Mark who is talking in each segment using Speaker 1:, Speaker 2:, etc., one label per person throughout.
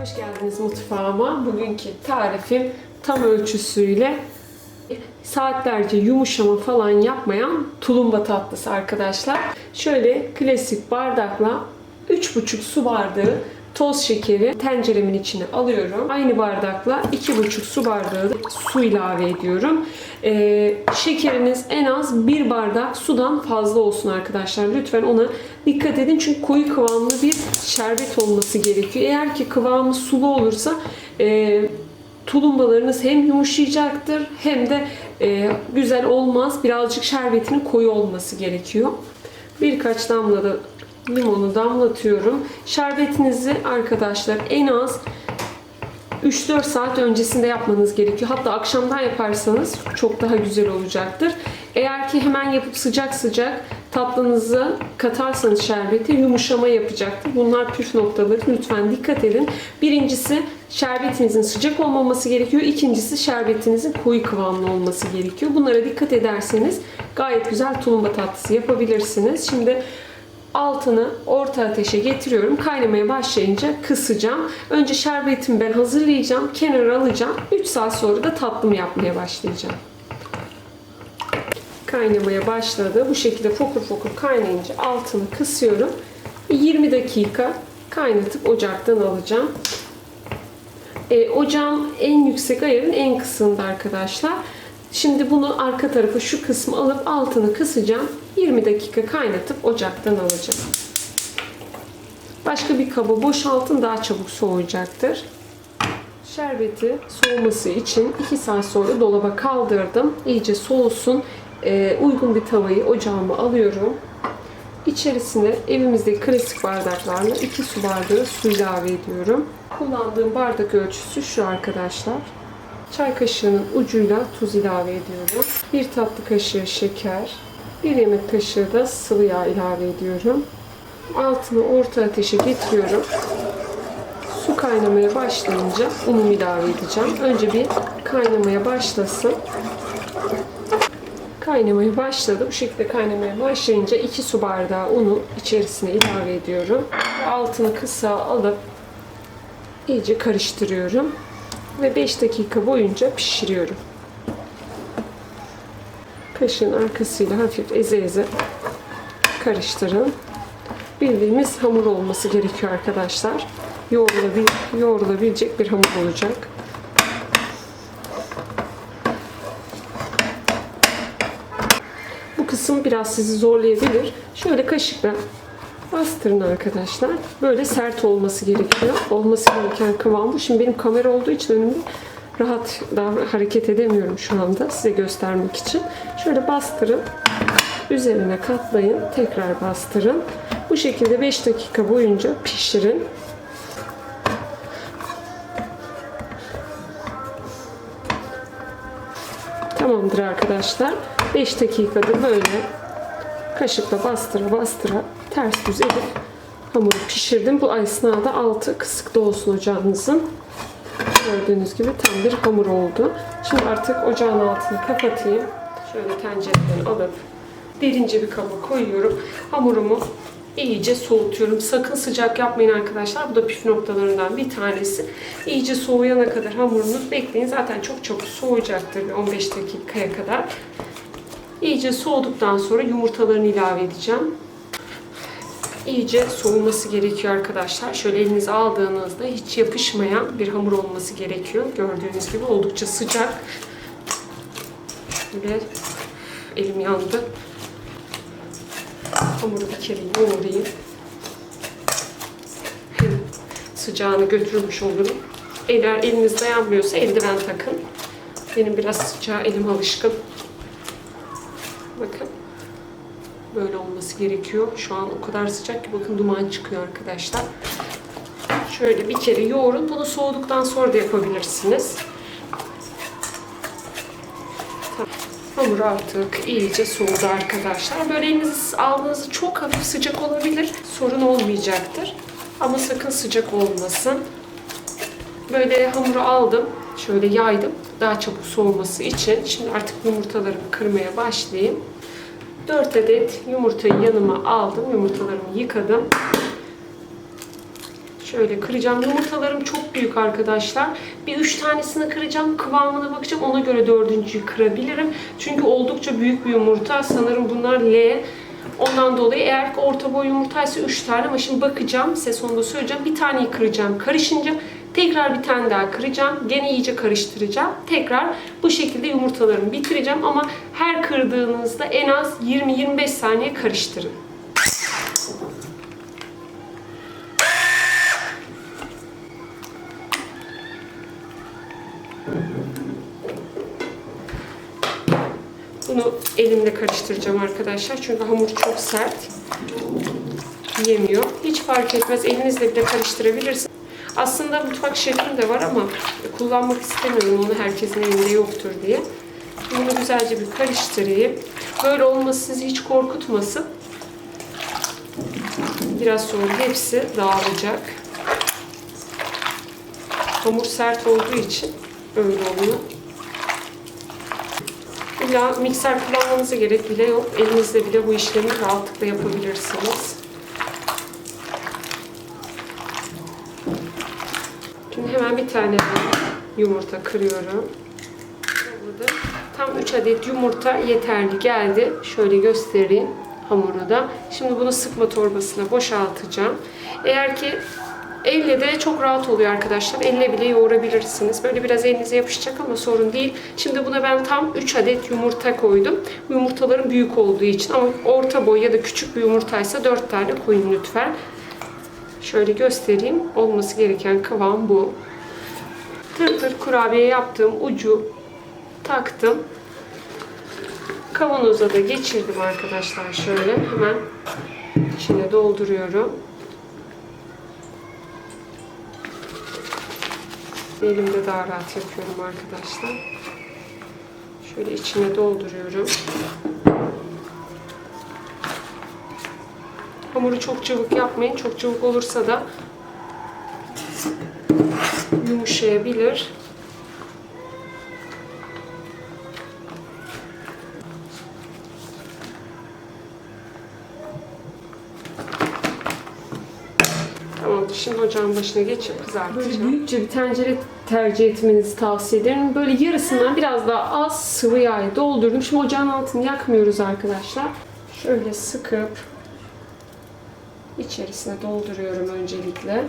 Speaker 1: Hoş geldiniz mutfağıma. Bugünkü tarifim tam ölçüsüyle saatlerce yumuşama falan yapmayan tulumba tatlısı arkadaşlar. Şöyle klasik bardakla 3,5 su bardağı toz şekeri tenceremin içine alıyorum. Aynı bardakla 2,5 su bardağı su ilave ediyorum. Ee, şekeriniz en az 1 bardak sudan fazla olsun arkadaşlar. Lütfen ona dikkat edin çünkü koyu kıvamlı bir şerbet olması gerekiyor. Eğer ki kıvamı sulu olursa e, tulumbalarınız hem yumuşayacaktır hem de e, güzel olmaz. Birazcık şerbetinin koyu olması gerekiyor. Birkaç damla da limonu damlatıyorum. Şerbetinizi arkadaşlar en az 3-4 saat öncesinde yapmanız gerekiyor. Hatta akşamdan yaparsanız çok daha güzel olacaktır. Eğer ki hemen yapıp sıcak sıcak tatlınızı katarsanız şerbeti yumuşama yapacaktır. Bunlar püf noktaları. Lütfen dikkat edin. Birincisi şerbetinizin sıcak olmaması gerekiyor. İkincisi şerbetinizin koyu kıvamlı olması gerekiyor. Bunlara dikkat ederseniz gayet güzel tulumba tatlısı yapabilirsiniz. Şimdi altını orta ateşe getiriyorum. Kaynamaya başlayınca kısacağım. Önce şerbetimi ben hazırlayacağım. Kenara alacağım. 3 saat sonra da tatlımı yapmaya başlayacağım. Kaynamaya başladı. Bu şekilde fokur fokur kaynayınca altını kısıyorum. 20 dakika kaynatıp ocaktan alacağım. E, ocağın en yüksek ayarın en kısığında arkadaşlar. Şimdi bunu arka tarafa şu kısmı alıp altını kısacağım. 20 dakika kaynatıp ocaktan alacağım. Başka bir kaba boşaltın daha çabuk soğuyacaktır. Şerbeti soğuması için 2 saat sonra dolaba kaldırdım. İyice soğusun. Ee, uygun bir tavayı ocağıma alıyorum. İçerisine evimizdeki klasik bardaklarla 2 su bardağı su ilave ediyorum. Kullandığım bardak ölçüsü şu arkadaşlar. Çay kaşığının ucuyla tuz ilave ediyorum. Bir tatlı kaşığı şeker, bir yemek kaşığı da sıvı yağ ilave ediyorum. Altını orta ateşe getiriyorum. Su kaynamaya başlayınca unumu ilave edeceğim. Önce bir kaynamaya başlasın. Kaynamaya başladı. Bu şekilde kaynamaya başlayınca 2 su bardağı unu içerisine ilave ediyorum. Altını kısa alıp iyice karıştırıyorum ve 5 dakika boyunca pişiriyorum. Kaşığın arkasıyla hafif eze eze karıştırın. Bildiğimiz hamur olması gerekiyor arkadaşlar. Yoğrulabil, yoğrulabilecek bir hamur olacak. Bu kısım biraz sizi zorlayabilir. Şöyle kaşıkla bastırın arkadaşlar. Böyle sert olması gerekiyor. Olması gereken kıvam bu. Şimdi benim kamera olduğu için önümde rahat daha hareket edemiyorum şu anda size göstermek için. Şöyle bastırın. Üzerine katlayın. Tekrar bastırın. Bu şekilde 5 dakika boyunca pişirin. Tamamdır arkadaşlar. 5 dakikadır böyle kaşıkla bastıra bastıra ters düz edip hamuru pişirdim. Bu esnada altı kısıkta olsun ocağınızın. Gördüğünüz gibi tam bir hamur oldu. Şimdi artık ocağın altını kapatayım. Şöyle tencereden alıp derince bir kaba koyuyorum. Hamurumu iyice soğutuyorum. Sakın sıcak yapmayın arkadaşlar. Bu da püf noktalarından bir tanesi. İyice soğuyana kadar hamurunuz bekleyin. Zaten çok çabuk soğuyacaktır. bir 15 dakikaya kadar. İyice soğuduktan sonra yumurtalarını ilave edeceğim. İyice soğuması gerekiyor arkadaşlar. Şöyle elinize aldığınızda hiç yapışmayan bir hamur olması gerekiyor. Gördüğünüz gibi oldukça sıcak. Böyle elim yandı. Hamuru bir kere yoğurayım. Hem sıcağını götürmüş olurum. Eğer eliniz dayanmıyorsa eldiven takın. Benim biraz sıcağı elim alışkın. Bakın. Böyle olması gerekiyor. Şu an o kadar sıcak ki bakın duman çıkıyor arkadaşlar. Şöyle bir kere yoğurun. Bunu soğuduktan sonra da yapabilirsiniz. Hamur artık iyice soğudu arkadaşlar. Böyle eliniz aldığınızda çok hafif sıcak olabilir. Sorun olmayacaktır. Ama sakın sıcak olmasın. Böyle hamuru aldım. Şöyle yaydım. Daha çabuk soğuması için. Şimdi artık yumurtalarımı kırmaya başlayayım. 4 adet yumurtayı yanıma aldım. Yumurtalarımı yıkadım. Şöyle kıracağım. Yumurtalarım çok büyük arkadaşlar. Bir üç tanesini kıracağım. Kıvamına bakacağım. Ona göre dördüncüyü kırabilirim. Çünkü oldukça büyük bir yumurta. Sanırım bunlar L. Ondan dolayı eğer orta boy yumurtaysa 3 tane ama şimdi bakacağım size sonunda söyleyeceğim. Bir taneyi kıracağım. Karışınca tekrar bir tane daha kıracağım. Gene iyice karıştıracağım. Tekrar bu şekilde yumurtalarımı bitireceğim ama her kırdığınızda en az 20-25 saniye karıştırın. Bunu elimle karıştıracağım arkadaşlar. Çünkü hamur çok sert. Yemiyor. Hiç fark etmez. Elinizle bile karıştırabilirsiniz. Aslında mutfak şefim de var ama kullanmak istemiyorum. Onu herkesin elinde yoktur diye. Bunu güzelce bir karıştırayım. Böyle olması sizi hiç korkutmasın. Biraz sonra hepsi dağılacak. Hamur sert olduğu için öyle oluyor. İlla mikser kullanmanıza gerek bile yok. Elinizle bile bu işlemi rahatlıkla yapabilirsiniz. Bir tane daha yumurta kırıyorum. Burada tam 3 adet yumurta yeterli geldi. Şöyle göstereyim hamuru da. Şimdi bunu sıkma torbasına boşaltacağım. Eğer ki Elle de çok rahat oluyor arkadaşlar. Elle bile yoğurabilirsiniz. Böyle biraz elinize yapışacak ama sorun değil. Şimdi buna ben tam 3 adet yumurta koydum. Bu yumurtaların büyük olduğu için ama orta boy ya da küçük bir yumurtaysa 4 tane koyun lütfen. Şöyle göstereyim. Olması gereken kıvam bu. Tır tır kurabiye yaptığım ucu taktım. Kavanoza da geçirdim arkadaşlar şöyle. Hemen içine dolduruyorum. Elimde daha rahat yapıyorum arkadaşlar. Şöyle içine dolduruyorum. Hamuru çok çabuk yapmayın. Çok çabuk olursa da yumuşayabilir. Tamamdır. Şimdi ocağın başına geçip kızartacağım. Böyle büyükçe bir tencere tercih etmenizi tavsiye ederim. Böyle yarısından biraz daha az sıvı yağ doldurdum. Şimdi ocağın altını yakmıyoruz arkadaşlar. Şöyle sıkıp içerisine dolduruyorum öncelikle.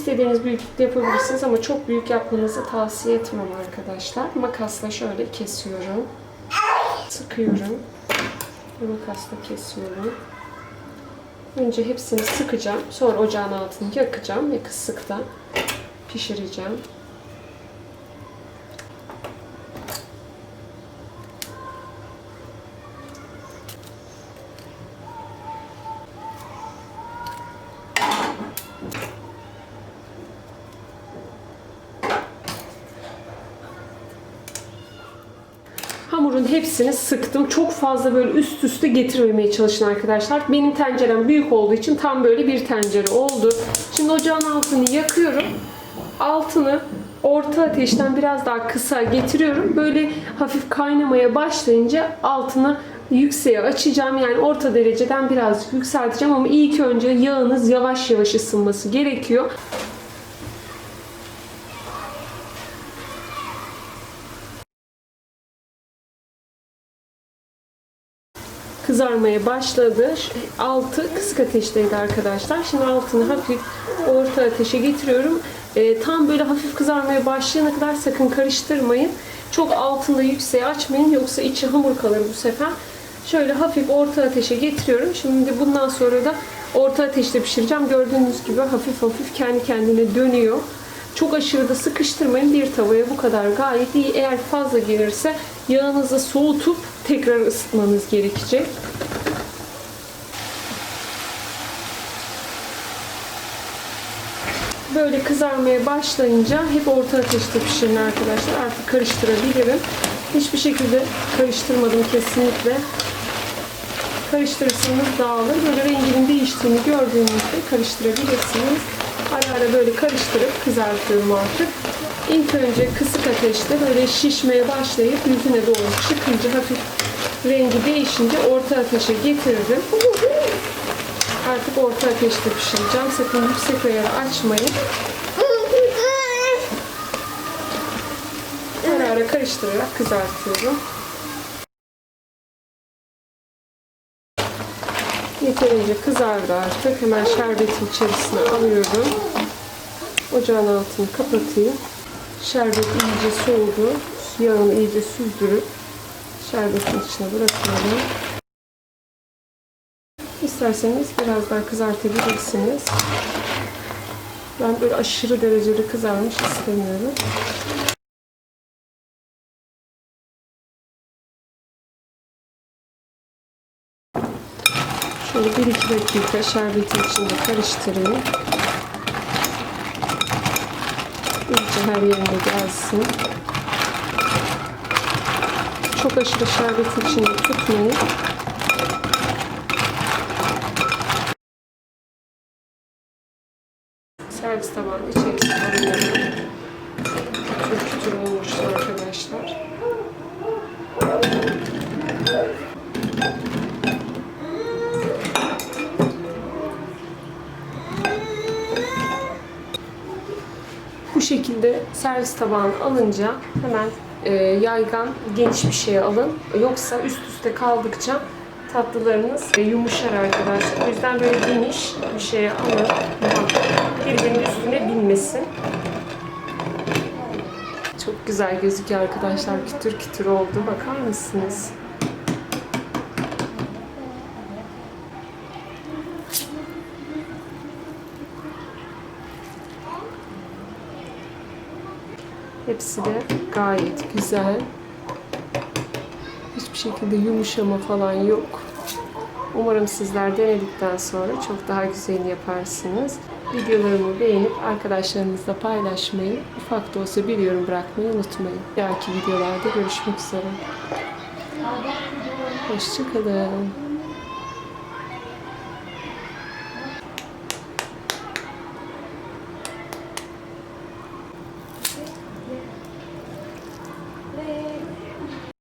Speaker 1: İstediğiniz büyüklükte yapabilirsiniz ama çok büyük yapmanızı tavsiye etmem arkadaşlar. Makasla şöyle kesiyorum. Sıkıyorum. Makasla kesiyorum. Önce hepsini sıkacağım. Sonra ocağın altını yakacağım ve kısıkta pişireceğim. Hamurun hepsini sıktım. Çok fazla böyle üst üste getirmemeye çalışın arkadaşlar. Benim tencerem büyük olduğu için tam böyle bir tencere oldu. Şimdi ocağın altını yakıyorum. Altını orta ateşten biraz daha kısa getiriyorum. Böyle hafif kaynamaya başlayınca altını yükseğe açacağım. Yani orta dereceden birazcık yükselteceğim ama ilk önce yağınız yavaş yavaş ısınması gerekiyor. Kızarmaya başladı. Altı kısık ateşteydi arkadaşlar. Şimdi altını hafif orta ateşe getiriyorum. Ee, tam böyle hafif kızarmaya başlayana kadar sakın karıştırmayın. Çok altında yükseğe açmayın yoksa içi hamur kalır bu sefer. Şöyle hafif orta ateşe getiriyorum. Şimdi bundan sonra da orta ateşte pişireceğim. Gördüğünüz gibi hafif hafif kendi kendine dönüyor. Çok aşırı da sıkıştırmayın. Bir tavaya bu kadar gayet iyi. Eğer fazla gelirse yağınızı soğutup tekrar ısıtmanız gerekecek. Böyle kızarmaya başlayınca hep orta ateşte pişirin arkadaşlar. Artık karıştırabilirim. Hiçbir şekilde karıştırmadım kesinlikle. Karıştırırsanız dağılır. Böyle renginin değiştiğini gördüğünüzde karıştırabilirsiniz. Ara ara böyle karıştırıp kızartıyorum artık. İlk önce kısık ateşte böyle şişmeye başlayıp yüzüne doğru çıkınca hafif rengi değişince orta ateşe getiririm. Artık orta ateşte pişireceğim. Sakın yüksek ayarı açmayın. Ara ara karıştırarak kızartıyorum. Yeterince kızardı artık. Hemen şerbetin içerisine alıyorum. Ocağın altını kapatayım. Şerbet iyice soğudu. Yağını iyice süzdürüp şerbetin içine bırakıyorum. İsterseniz biraz daha kızartabilirsiniz. Ben böyle aşırı derecede kızarmış istemiyorum. Şöyle 1-2 dakika şerbetin içinde karıştırayım. İyice her yerine gelsin. Çok aşırı şerbetin içinde tutmayın. Servis tabağının içerisine alıyorum. Kütür kütür olmuştu arkadaşlar. Bu şekilde servis tabağını alınca hemen e, yaygan geniş bir şey alın. Yoksa üst üste kaldıkça tatlılarınız e, yumuşar arkadaşlar. O yüzden böyle geniş bir şeye alın. Birbirinin üstüne binmesin. Çok güzel gözüküyor arkadaşlar. Kütür kütür oldu. Bakar mısınız? Hepsi de gayet güzel. Hiçbir şekilde yumuşama falan yok. Umarım sizler denedikten sonra çok daha güzelini yaparsınız. Videolarımı beğenip arkadaşlarınızla paylaşmayı, ufak da olsa bir yorum bırakmayı unutmayın. Dahaki videolarda görüşmek üzere. Hoşçakalın.